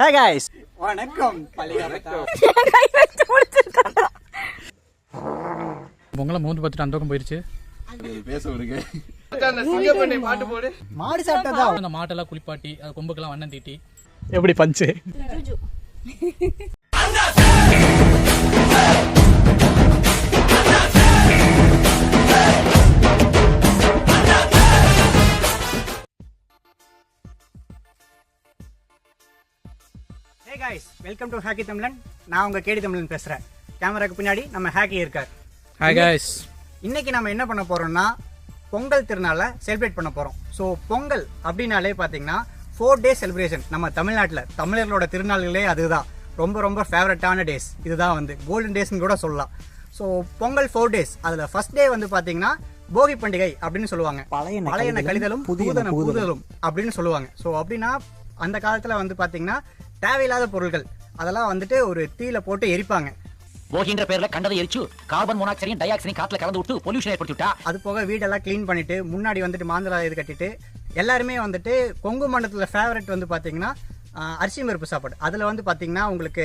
Hey guys வணக்கம் பொங்கலை மூந்து பார்த்துட்டு அந்த பக்கம் போயிருச்சு. பேச விடுங்க. மாடு சாப்பிட்டதா? அந்த மாட்டெல்லாம் குளிப்பாட்டி அது கொம்புக்கெல்லாம் வண்ணம் தீட்டி. எப்படி பஞ்சு? வெல்கம் டு ஹாக்கி தமிழன் நான் உங்க கேடி தமிழன் பேசுறேன். கேமராக்கு பின்னாடி நம்ம ஹாக்கி இருக்கார். ஹாய் நம்ம என்ன பண்ண போறோம்னா பொங்கல் திருநாளை செலிப்ரேட் பண்ண போறோம். ஸோ பொங்கல் அப்படின்னாலே பார்த்தீங்கன்னா ஃபோர் டே செலிப்ரேஷன் நம்ம தமிழ்நாட்டில் தமிழர்களோட திருநாள்களே அதுதான். ரொம்ப ரொம்ப ஃபேவரட்டான டேஸ் இதுதான் வந்து கோல்டன் டேஸ்னு கூட சொல்லலாம். ஸோ பொங்கல் ஃபோர் டேஸ் அதில் ஃபர்ஸ்ட் டே வந்து பார்த்தீங்கன்னா போகி பண்டிகை அப்படின்னு சொல்லுவாங்க. பழையன கழிதலும் புதியன புதுதலும் அப்படின்னு சொல்லுவாங்க. ஸோ அப்படின்னா அந்த காலத்தில் வந்து பார்த்தீங்கன்னா தேவையில்லாத பொருட்கள் அதெல்லாம் வந்துட்டு ஒரு தீயில போட்டு எரிப்பாங்க. போகின்ற பேர்ல கண்டதை எரிச்சு கார்பன் மோனாக்சைடையும் டை ஆக்சைடையும் காத்துல கலந்து விட்டு பொல்யூஷன் ஏற்படுத்தி விட்டா அது போக வீடெல்லாம் க்ளீன் பண்ணிட்டு முன்னாடி வந்துட்டு மாந்தளா இது கட்டிட்டு எல்லாருமே வந்துட்டு கொங்கு மண்டலத்தில் ஃபேவரட் வந்து பார்த்தீங்கன்னா ஆஹ், அரிசி பருப்பு சாப்பாடு. அதில் வந்து பார்த்தீங்கன்னா உங்களுக்கு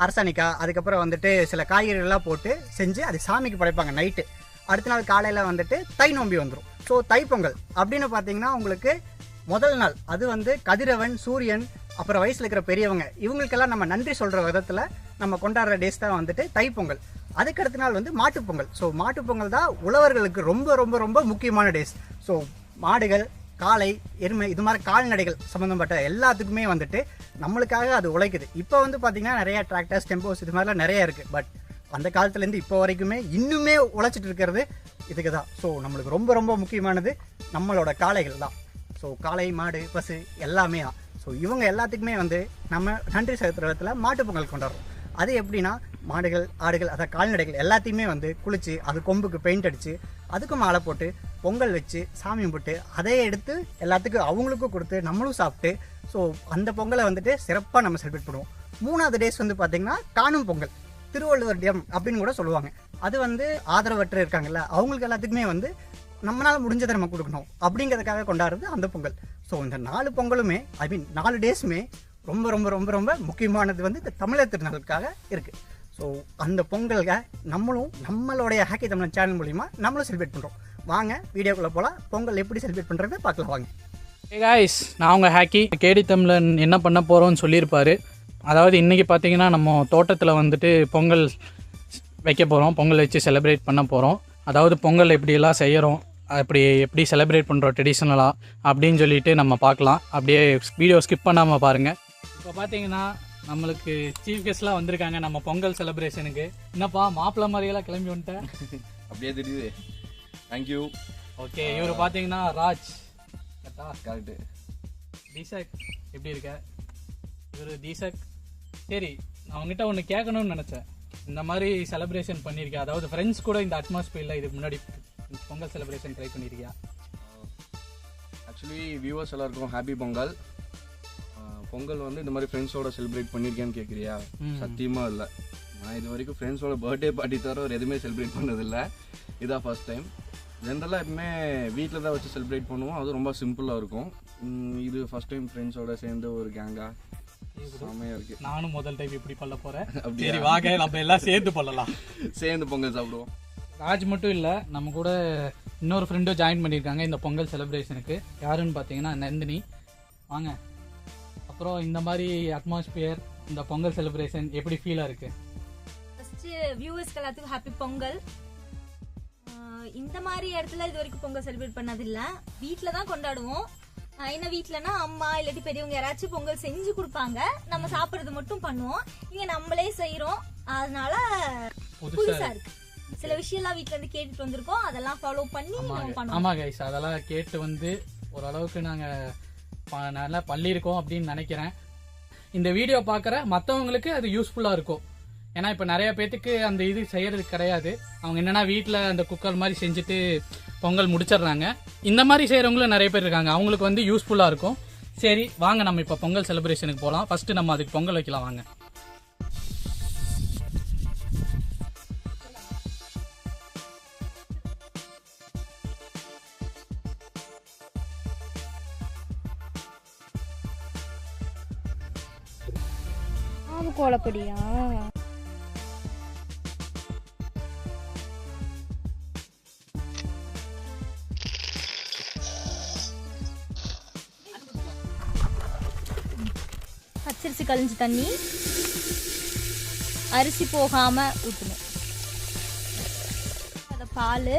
அரசாணிக்காய் அதுக்கப்புறம் வந்துட்டு சில காய்கறிகள்லாம் போட்டு செஞ்சு அது சாமிக்கு படைப்பாங்க நைட்டு. அடுத்த நாள் காலையில் வந்துட்டு தை நோம்பி வந்துடும் ஸோ தைப்பொங்கல் அப்படின்னு பார்த்தீங்கன்னா உங்களுக்கு முதல் நாள். அது வந்து கதிரவன் சூரியன் அப்புறம் வயசில் இருக்கிற பெரியவங்க இவங்களுக்கெல்லாம் நம்ம நன்றி சொல்கிற விதத்தில் நம்ம கொண்டாடுற டேஸ் தான் வந்துட்டு தைப்பொங்கல். அதுக்கு அடுத்த நாள் வந்து மாட்டுப்பொங்கல் ஸோ மாட்டுப்பொங்கல் தான் உழவர்களுக்கு ரொம்ப ரொம்ப ரொம்ப முக்கியமான டேஸ் ஸோ மாடுகள் காளை எருமை இது மாதிரி கால்நடைகள் சம்மந்தப்பட்ட எல்லாத்துக்குமே வந்துட்டு நம்மளுக்காக அது உழைக்குது. இப்போ வந்து பார்த்திங்கன்னா நிறைய டிராக்டர்ஸ் டெம்போஸ் இது மாதிரிலாம் நிறைய இருக்குது பட் அந்த காலத்துலேருந்து இப்போ வரைக்குமே இன்னுமே உழைச்சிட்டு இருக்கிறது இதுக்கு தான். ஸோ நம்மளுக்கு ரொம்ப ரொம்ப முக்கியமானது நம்மளோட காளைகள் தான். ஸோ காளை மாடு பசு எல்லாமே தான். ஸோ இவங்க எல்லாத்துக்குமே வந்து நம்ம நன்றி செலுத்துற விதத்தில் மாட்டுப் பொங்கல் கொண்டாடுறோம். அது எப்படின்னா மாடுகள் ஆடுகள் அதாவது கால்நடைகள் எல்லாத்தையுமே வந்து குளித்து அது கொம்புக்கு பெயிண்ட் அடித்து அதுக்கும் மாலை போட்டு பொங்கல் வச்சு சாமி கும்பிட்டு அதை எடுத்து எல்லாத்துக்கும் அவங்களுக்கும் கொடுத்து நம்மளும் சாப்பிட்டு ஸோ அந்த பொங்கலை வந்துட்டு சிறப்பாக நம்ம செலிப்ரேட் பண்ணுவோம். மூணாவது டேஸ் வந்து பார்த்திங்கன்னா காணும் பொங்கல். திருவள்ளுவர் டேம் அப்படின்னு கூட சொல்லுவாங்க. அது வந்து ஆதரவற்று இருக்காங்கல்ல அவங்களுக்கு எல்லாத்துக்குமே வந்து நம்மளால் முடிஞ்சதை நம்ம கொடுக்கணும் அப்படிங்கிறதுக்காக கொண்டாடுறது அந்த பொங்கல். ஸோ இந்த நாலு பொங்கலுமே ஐ மீன் நாலு டேஸுமே ரொம்ப ரொம்ப ரொம்ப ரொம்ப முக்கியமானது வந்து இந்த தமிழர் திருநாளுக்காக இருக்குது ஸோ அந்த பொங்கலுக்கு நம்மளும் நம்மளுடைய ஹாக்கி தமிழ் சேனல் மூலிமா நம்மளும் செலிப்ரேட் பண்ணுறோம் வாங்க வீடியோக்குள்ளே போகலாம் பொங்கல் எப்படி செலிப்ரேட் பண்ணுறது பார்க்கலாம் வாங்க. காய்ஸ் நான் உங்கள் ஹாக்கி கேடி தமிழன் என்ன பண்ண போகிறோம்னு சொல்லியிருப்பார். அதாவது இன்றைக்கி பார்த்தீங்கன்னா நம்ம தோட்டத்தில் வந்துட்டு பொங்கல் வைக்க போகிறோம் பொங்கல் வச்சு செலிப்ரேட் பண்ண போகிறோம் அதாவது பொங்கல் எப்படியெல்லாம் செய்கிறோம் அப்படி எப்படி செலிப்ரேட் பண்ணுறோம் ட்ரெடிஷ்னலாக அப்படின்னு சொல்லிட்டு நம்ம பார்க்கலாம். அப்படியே வீடியோ ஸ்கிப் பண்ணாமல் பாருங்கள் இப்போ பார்த்தீங்கன்னா நம்மளுக்கு சீஃப் கெஸ்ட்லாம் வந்திருக்காங்க. நம்ம பொங்கல் செலிப்ரேஷனுக்கு என்னப்பா மாப்பிள்ளை மாதிரியெல்லாம் கிளம்பி வந்துட்டேன் அப்படியே தெரியுது. தேங்க்யூ ஓகே இவர் பார்த்தீங்கன்னா ராஜ். கரெக்டா கரெக்டு தீசக் எப்படி இருக்க? இவர் தீசக். சரி நான் உங்ககிட்ட ஒன்று கேட்கணும்னு நினச்சேன். இந்த மாதிரி செலிப்ரேஷன் பண்ணியிருக்கியா அதாவது ஃப்ரெண்ட்ஸ் கூட இந்த அட்மாஸ்பியரில் இதுக்கு முன்னாடி பொங்கல் செலிப்ரேஷன் ட்ரை பண்ணியிருக்கியா ஆக்சுவலி வியூவர்ஸ் எல்லாருக்கும் ஹாப்பி பொங்கல். பொங்கல் வந்து இந்த மாதிரி ஃப்ரெண்ட்ஸோட செலிப்ரேட் பண்ணியிருக்கேன்னு கேட்குறியா சத்தியமா இல்லை. நான் இது வரைக்கும் ஃப்ரெண்ட்ஸோட பர்த்டே பார்ட்டி தவிர ஒரு எதுவுமே செலிப்ரேட் பண்ணதில்ல. இதான் ஃபர்ஸ்ட் டைம் ஜென்ரலாக எப்பவுமே வீட்டில் தான் வச்சு செலிப்ரேட் பண்ணுவோம். அது ரொம்ப சிம்பிளாக இருக்கும். இது ஃபர்ஸ்ட் டைம் ஃப்ரெண்ட்ஸோட சேர்ந்து ஒரு கேங்காக செம்மையாக இருக்கு. நானும் முதல் டைம் இப்படி பண்ண போகிறேன் அப்படியா? சரி வாங்க நம்ம எல்லாம் சேர்ந்து பண்ணலாம். சேர்ந்து பொங்கல் சாப்பிடுவோம். ராஜ் மட்டும் இல்லை நம்ம கூட இன்னொரு ஃப்ரெண்டும் ஜாயின் பண்ணியிருக்காங்க இந்த பொங்கல் செலிப்ரேஷனுக்கு யாருன்னு பார்த்தீங்கன்னா நந்தினி. வாங்க. அப்புறம் இந்த மாதிரி அட்மாஸ்பியர் இந்த பொங்கல் செலிப்ரேஷன் எப்படி ஃபீலாக இருக்குது ஃபர்ஸ்ட் வியூவர்ஸ்க்கு எல்லாத்துக்கும் ஹாப்பி பொங்கல். இந்த மாதிரி இடத்துல இது வரைக்கும் பொங்கல் செலிப்ரேட் பண்ணதில்ல. வீட்டில் தான் கொண்டாடுவோம். என்ன வீட்லனா அம்மா இல்லாட்டி பெரியவங்க யாராச்சும் பொங்கல் செஞ்சு கொடுப்பாங்க. நம்ம சாப்பிட்றது மட்டும் பண்ணுவோம். இங்க நம்மளே செய்றோம். அதனால புதுசா இருக்கு. சில விஷயம்லாம் வீட்ல இருந்து கேட்டுட்டு வந்திருக்கோம். அதெல்லாம் ஃபாலோ பண்ணி ஆமா கைஸ் அதெல்லாம் கேட்டு வந்து ஓரளவுக்கு நாங்கள் ப- நல்லா பண்ணியிருக்கோம் அப்படின்னு நினைக்கிறேன். இந்த வீடியோ பார்க்குற மற்றவங்களுக்கு அது யூஸ்ஃபுல்லாக இருக்கும். ஏன்னா இப்போ நிறைய பேத்துக்கு அந்த இது செய்யறது கிடையாது. அவங்க என்னன்னா வீட்டில் அந்த குக்கர் மாதிரி செஞ்சுட்டு பொங்கல் முடிச்சிடுறாங்க. இந்த மாதிரி செய்கிறவங்களும் நிறைய பேர் இருக்காங்க. அவங்களுக்கு வந்து யூஸ்ஃபுல்லாக இருக்கும். சரி வாங்க நம்ம இப்போ பொங்கல் செலிப்ரேஷனுக்கு போகலாம் ஃபர்ஸ்ட் நம்ம அதுக்கு பொங்கல் வைக்கலாம். வாங்க. சோளப்பொடியா பச்சரிசி கழிஞ்சு தண்ணி. அரிசி போகாம ஊற்றணும் அதை பால்.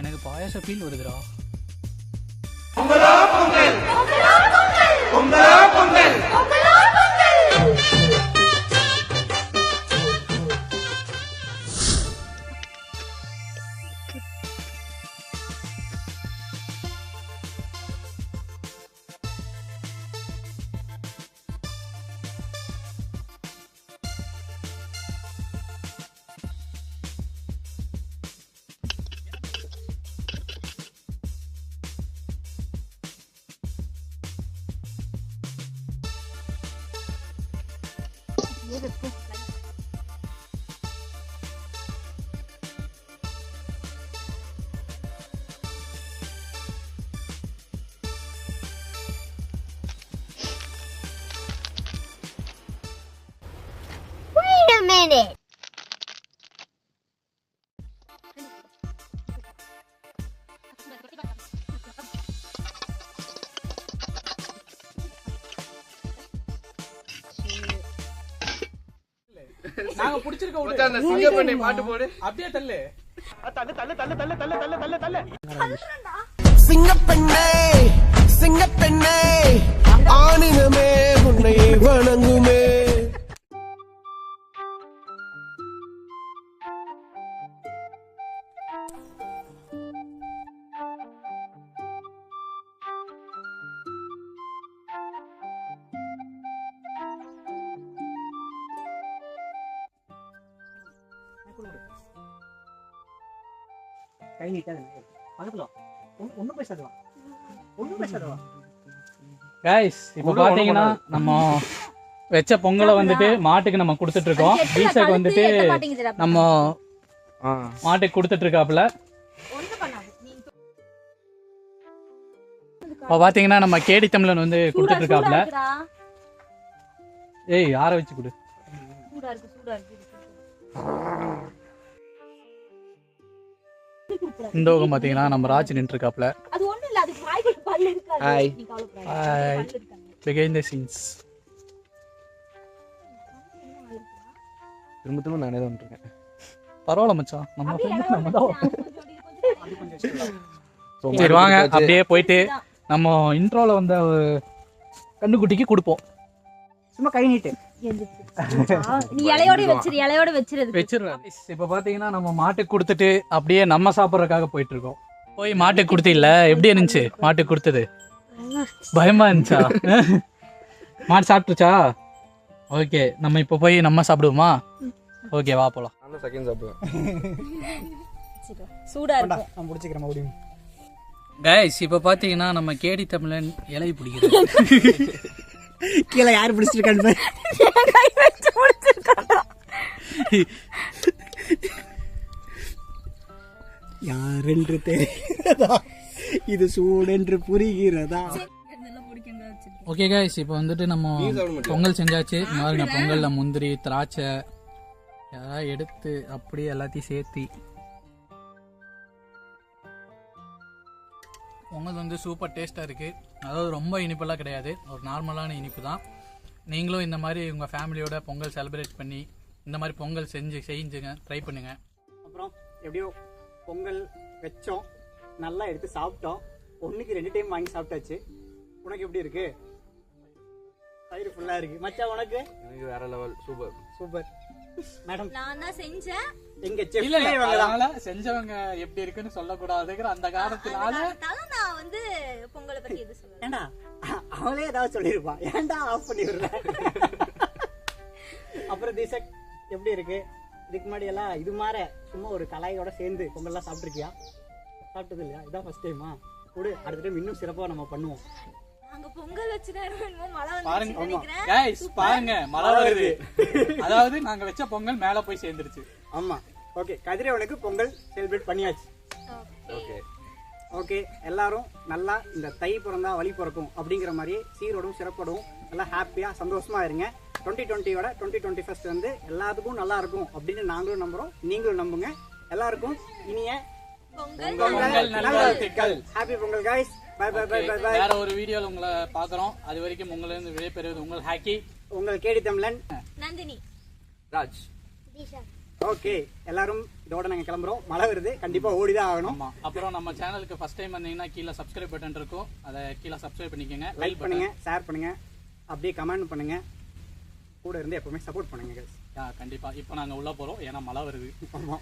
எனக்கு பாயச ஃபீல் வருதுடா. பொங்கலோ பொங்கல் Iya. நாங்க புடிச்சிருக்க விடு. மச்சான், அந்த சிங்கப்பெண்ணை பாட்டு போடு. அப்படியே தள்ளு. சிங்கப்பெண்ணே சிங்கப்பெண்ணே கை நீட்டாது பக்கத்துல ஒன்றும் பேசாதவா? ஒன்றும் பேசாதவா? கைஸ் இப்போ பாத்தீங்கன்னா நம்ம வச்ச பொங்கலை வந்துட்டு மாட்டுக்கு நம்ம கொடுத்துட்டு இருக்கோம். தீசக்கு வந்துட்டு நம்ம மாட்டுக்கு கொடுத்துட்டு இருக்காப்புல. இப்போ பாத்தீங்கன்னா நம்ம கேடி தமிழன் வந்து கொடுத்துட்டு இருக்காப்புல. ஏய் யாரை வச்சு கொடு. இந்த பக்கம் பாத்தீங்கன்னா நம்ம ராஜ் நின்று இருக்காப்புல அது ஒண்ணும் இல்ல அதுக்கு வாய்க்குள்ள பல்லு இருக்காது. பல்லு இருக்காது. பிகைந்த சீன்ஸ் திரும்ப திரும்ப நானே தான் இருக்கேன் பரவாயில்ல மச்சான். நம்ம friend நம்ம தான். சரி வாங்க. அப்படியே போயிட்டு நம்ம இன்ட்ரோல வந்த கண்ணுக்குட்டிக்கு கொடுப்போம். சும்மா கை நீட்டு. நீ இலையோட வச்சிரு இலையோட வச்சிரு. வச்சிருவேன். இப்போ பாத்தீங்கன்னா நம்ம மாட்டுக்கு கொடுத்துட்டு அப்படியே நம்ம சாப்பிட்றதுக்காக போயிட்டு இருக்கோம் போய் மாட்டுக்கு கொடுத்தீல்ல? எப்படி இருந்துச்சு மாட்டுக்கு கொடுத்தது? பயமா இருந்துச்சா? மாட்டு சாப்பிட்டுச்சா ஓகே நம்ம இப்போ போய் நம்ம சாப்பிடுவோமா? ஓகே வா போலாம். நான் தான் செகண்ட் சாப்பிடுவேன் சூடா இருக்கும் நான் பிடிச்சிக்கிறேன் மறுபடியும். கைஸ் இப்போ பார்த்தீங்கன்னா நம்ம கேடி தமிழன் இலை பிடிக்கிறது கீழே யார் பிடிச்சிருக்கான்னு வச்சு முடிச்சிருக்காடா யாரென்று தெரிகிறதா? இது சூடென்று புரிகிறதா? ஓகே கைஸ் இப்போ வந்துட்டு நம்ம பொங்கல் செஞ்சாச்சு. பாருங்க பொங்கல்ல முந்திரி திராட்சை யாராவது எடுத்து அப்படியே எல்லாத்தையும் சேர்த்தி பொங்கல் வந்து சூப்பர் டேஸ்ட்டாக இருக்குது அதாவது ரொம்ப இனிப்பெல்லாம் கிடையாது. ஒரு நார்மலான இனிப்பு தான். நீங்களும் இந்த மாதிரி உங்கள் ஃபேமிலியோட பொங்கல் செலிப்ரேட் பண்ணி இந்த மாதிரி பொங்கல் செஞ்சு செஞ்சுங்க. ட்ரை பண்ணுங்க. அப்புறம் எப்படியோ பொங்கல் வச்சோம். நல்லா எடுத்து சாப்பிட்டோம். ஒண்ணுக்கு ரெண்டு டைம் வாங்கி சாப்பிட்டாச்சு. உனக்கு எப்படி இருக்கு? தயிர் ஃபுல்லா இருக்கு. மச்சான் உனக்கு? எனக்கு வேற லெவல் சூப்பர் சூப்பர் மேடம் நான் தான் செஞ்சேன். எங்க செஞ்சவங்க எப்படி இருக்குன்னு சொல்லக்கூடாதுங்கிற அந்த காரணத்தினால அதனால நான் வந்து பொங்கலை பத்தி எது சொல்லுவேன் ஏண்டா அவளே ஏதாவது சொல்லியிருப்பான் ஏன்டா ஆஃப் பண்ணி விடுற அப்புறம் தீசக் எப்படி இருக்கு? இதுக்கு முன்னாடி எல்லாம் இது மாதிரி சும்மா ஒரு கலாயோட சேர்ந்து பொங்கல்லாம் சாப்பிட்ருக்கியா சாப்பிட்டது இல்லையா? இதான் ஃபர்ஸ்ட் டைமா கொடு அடுத்த டைம் இன்னும் சிறப்பாக நம்ம பண்ணுவோம். அங்க பொங்கல் வச்சு நேரம் மழை பாருங்க பாருங்க மழை வருது. அதாவது நாங்க வச்ச பொங்கல் மேல போய் சேர்ந்துருச்சு. ஆமா. ஓகே கதிரவனுக்கு பொங்கல் செலிப்ரேட் பண்ணியாச்சு. ஓகே ஓகே எல்லாரும் நல்லா இந்த தை பிறந்தா வழி பிறக்கும் அப்படிங்கிற மாதிரியே சீரோடும் சிறப்போடும் நல்லா ஹாப்பியாக சந்தோஷமா இருங்க. டுவெண்ட்டி டுவெண்ட்டியோட டுவெண்ட்டி டுவெண்ட்டி ஃபஸ்ட் வந்து எல்லாத்துக்கும் நல்லா இருக்கும் அப்படின்னு நாங்களும் நம்புறோம். நீங்களும் நம்புங்க. எல்லாருக்கும் இனிய பொங்கல் பொங்கல். நல்வாழ்த்துக்கள். Happy Pongal guys bye bye bye bye bye வேற ஒரு வீடியோல உங்களை பாக்குறோம் அது வரைக்கும் உங்களை இருந்து விடைபெறுவது உங்கள் ஹாக்கி. உங்கள் கேடி தமிழன். நந்தினி. ராஜ். Disha. ஓகே எல்லாரும் இதோட நாங்க கிளம்புறோம். மழை வருது கண்டிப்பா ஓடிதான் ஆகணும். ஆமா. அப்புறம் நம்ம சேனலுக்கு ஃபர்ஸ்ட் டைம் வந்தீங்கன்னா கீழே சப்ஸ்கிரைப் பட்டன் இருக்கும். அதை கீழே சப்ஸ்கிரைப் பண்ணிக்கோங்க. லைக் பண்ணுங்க ஷேர் பண்ணுங்க. அப்படியே கமெண்ட் பண்ணுங்க. கூட இருந்து எப்பவுமே சப்போர்ட் பண்ணுங்க guys. கண்டிப்பா. இப்போ நாங்க உள்ள போறோம். ஏன்னா மழை வருது. ஆமா.